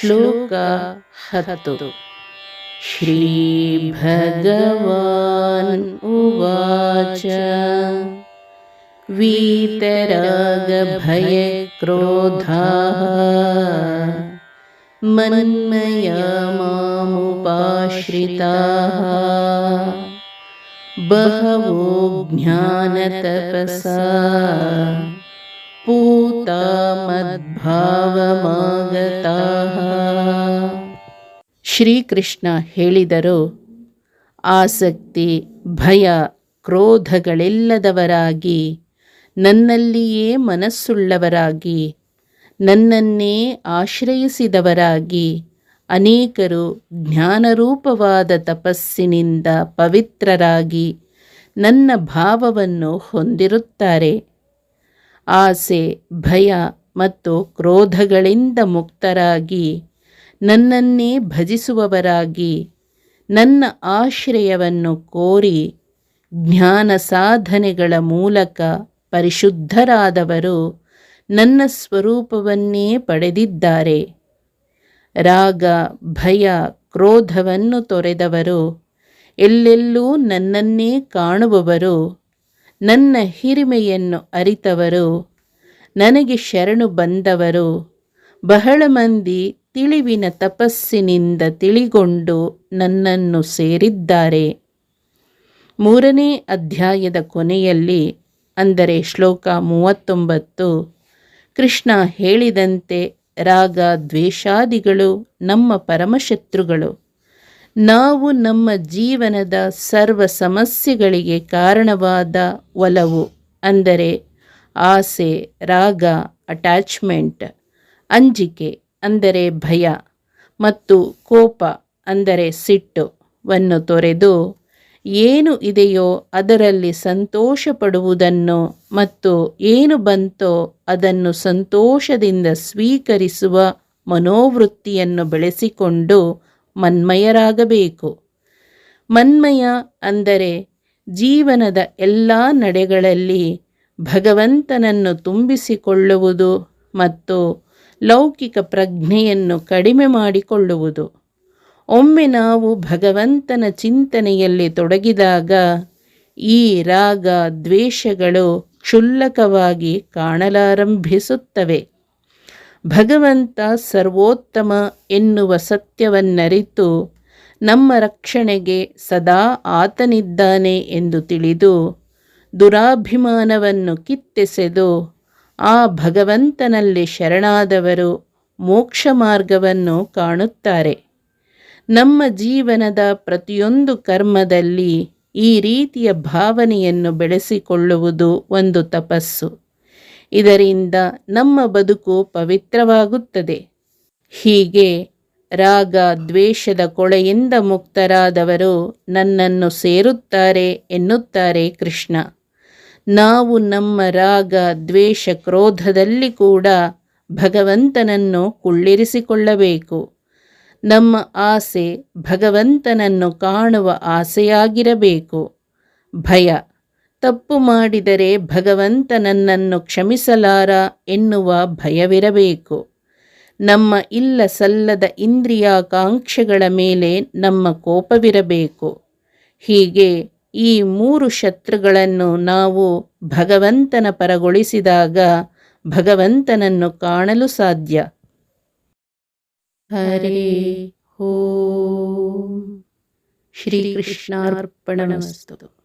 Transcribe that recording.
श्लोक हतु। श्रीभगवान् उवाच। वीतरागभयक्रोधाः मन्मया मामुपाश्रिताः। बहवो ज्ञानतपसा। पूता मद्भावमागता। ಶ್ರೀಕೃಷ್ಣ ಹೇಳಿದರು, ಆಸಕ್ತಿ, ಭಯ, ಕ್ರೋಧಗಳೆಲ್ಲದವರಾಗಿ, ನನ್ನಲ್ಲಿಯೇ ಮನಸ್ಸುಳ್ಳವರಾಗಿ, ನನ್ನನ್ನೇ ಆಶ್ರಯಿಸಿದವರಾಗಿ, ಅನೇಕರು ಜ್ಞಾನರೂಪವಾದ ತಪಸ್ಸಿನಿಂದ ಪವಿತ್ರರಾಗಿ ನನ್ನ ಭಾವವನ್ನು ಹೊಂದಿರುತ್ತಾರೆ. ಆಸೆ, ಭಯ ಮತ್ತು ಕ್ರೋಧಗಳಿಂದ ಮುಕ್ತರಾಗಿ ನನ್ನನ್ನೇ ಭಜಿಸುವವರಾಗಿ ನನ್ನ ಆಶ್ರಯವನ್ನು ಕೋರಿ ಜ್ಞಾನ ಸಾಧನೆಗಳ ಮೂಲಕ ಪರಿಶುದ್ಧರಾದವರು ನನ್ನ ಸ್ವರೂಪವನ್ನೇ ಪಡೆದಿದ್ದಾರೆ. ರಾಗ, ಭಯ, ಕ್ರೋಧವನ್ನು ತೊರೆದವರು ಎಲ್ಲೆಲ್ಲೂ ನನ್ನನ್ನೇ ಕಾಣುವವರು. ನನ್ನ ಹಿರಿಮೆಯನ್ನು ಅರಿತವರು. ನನಗೆ ಶರಣು ಬಂದವರು. ಬಹಳ ಮಂದಿ ತಿಳಿವಿನ ತಪಸ್ಸಿನಿಂದ ತಿಳಿಗೊಂಡು ನನ್ನನ್ನು ಸೇರಿದ್ದಾರೆ. ಮೂರನೇ ಅಧ್ಯಾಯದ ಕೊನೆಯಲ್ಲಿ ಅಂದರೆ ಶ್ಲೋಕ ಮೂವತ್ತೊಂಬತ್ತು, ಕೃಷ್ಣ ಹೇಳಿದಂತೆ ರಾಗ ದ್ವೇಷಾದಿಗಳು ನಮ್ಮ ಪರಮಶತ್ರುಗಳು. ನಾವು ನಮ್ಮ ಜೀವನದ ಸರ್ವ ಸಮಸ್ಯೆಗಳಿಗೆ ಕಾರಣವಾದ ಒಲವು ಅಂದರೆ ಆಸೆ, ರಾಗ ಅಟ್ಯಾಚ್ಮೆಂಟ್ ಅಂಜಿಕೆ ಅಂದರೆ ಭಯ ಮತ್ತು ಕೋಪ ಅಂದರೆ ಸಿಟ್ಟು ವನ್ನು ತೊರೆದು, ಏನು ಇದೆಯೋ ಅದರಲ್ಲಿ ಸಂತೋಷ ಪಡುವುದನ್ನು ಮತ್ತು ಏನು ಬಂತೋ ಅದನ್ನು ಸಂತೋಷದಿಂದ ಸ್ವೀಕರಿಸುವ ಮನೋವೃತ್ತಿಯನ್ನು ಬೆಳೆಸಿಕೊಂಡು ಮನ್ಮಯರಾಗಬೇಕು. ಮನ್ಮಯ ಅಂದರೆ ಜೀವನದ ಎಲ್ಲ ನಡೆಗಳಲ್ಲಿ ಭಗವಂತನನ್ನು ತುಂಬಿಸಿಕೊಳ್ಳುವುದು ಮತ್ತು ಲೌಕಿಕ ಪ್ರಜ್ಞೆಯನ್ನು ಕಡಿಮೆ ಮಾಡಿಕೊಳ್ಳುವುದು. ಒಮ್ಮೆ ನಾವು ಭಗವಂತನ ಚಿಂತನೆಯಲ್ಲಿ ತೊಡಗಿದಾಗ ಈ ರಾಗ ದ್ವೇಷಗಳು ಕ್ಷುಲ್ಲಕವಾಗಿ ಕಾಣಲಾರಂಭಿಸುತ್ತವೆ. ಭಗವಂತ ಸರ್ವೋತ್ತಮ ಎನ್ನುವ ಸತ್ಯವನ್ನರಿತು ನಮ್ಮ ರಕ್ಷಣೆಗೆ ಸದಾ ಆತನಿದ್ದಾನೆ ಎಂದು ತಿಳಿದು ದುರಾಭಿಮಾನವನ್ನು ಕಿತ್ತೆಸೆದು ಆ ಭಗವಂತನಲ್ಲಿ ಶರಣಾದವರು ಮೋಕ್ಷ ಮಾರ್ಗವನ್ನು ಕಾಣುತ್ತಾರೆ. ನಮ್ಮ ಜೀವನದ ಪ್ರತಿಯೊಂದು ಕರ್ಮದಲ್ಲಿ ಈ ರೀತಿಯ ಭಾವನೆಯನ್ನು ಬೆಳೆಸಿಕೊಳ್ಳುವುದು ಒಂದು ತಪಸ್ಸು. ಇದರಿಂದ ನಮ್ಮ ಬದುಕು ಪವಿತ್ರವಾಗುತ್ತದೆ. ಹೀಗೆ ರಾಗ, ದ್ವೇಷದ ಕೊಳೆಯಿಂದ ಮುಕ್ತರಾದವರು ನನ್ನನ್ನು ಸೇರುತ್ತಾರೆ ಎನ್ನುತ್ತಾರೆ ಕೃಷ್ಣ. ನಾವು ನಮ್ಮ ರಾಗ ದ್ವೇಷ ಕ್ರೋಧದಲ್ಲಿ ಕೂಡ ಭಗವಂತನನ್ನು ಕುಳ್ಳಿರಿಸಿಕೊಳ್ಳಬೇಕು. ನಮ್ಮ ಆಸೆ ಭಗವಂತನನ್ನು ಕಾಣುವ ಆಸೆಯಾಗಿರಬೇಕು. ಭಯ, ತಪ್ಪು ಮಾಡಿದರೆ ಭಗವಂತ ನನ್ನನ್ನು ಕ್ಷಮಿಸಲಾರ ಎನ್ನುವ ಭಯವಿರಬೇಕು. ನಮ್ಮ ಇಲ್ಲ ಸಲ್ಲದ ಇಂದ್ರಿಯಾಕಾಂಕ್ಷೆಗಳ ಮೇಲೆ ನಮ್ಮ ಕೋಪವಿರಬೇಕು. ಹೀಗೆ ಈ ಮೂರು ಶತ್ರುಗಳನ್ನು ನಾವು ಭಗವಂತನ ಪರಗೊಳಿಸಿದಾಗ ಭಗವಂತನನ್ನು ಕಾಣಲು ಸಾಧ್ಯ. ಹರಿ ಓಂ. ಶ್ರೀಕೃಷ್ಣಾರ್ಪಣಮಸ್ತು.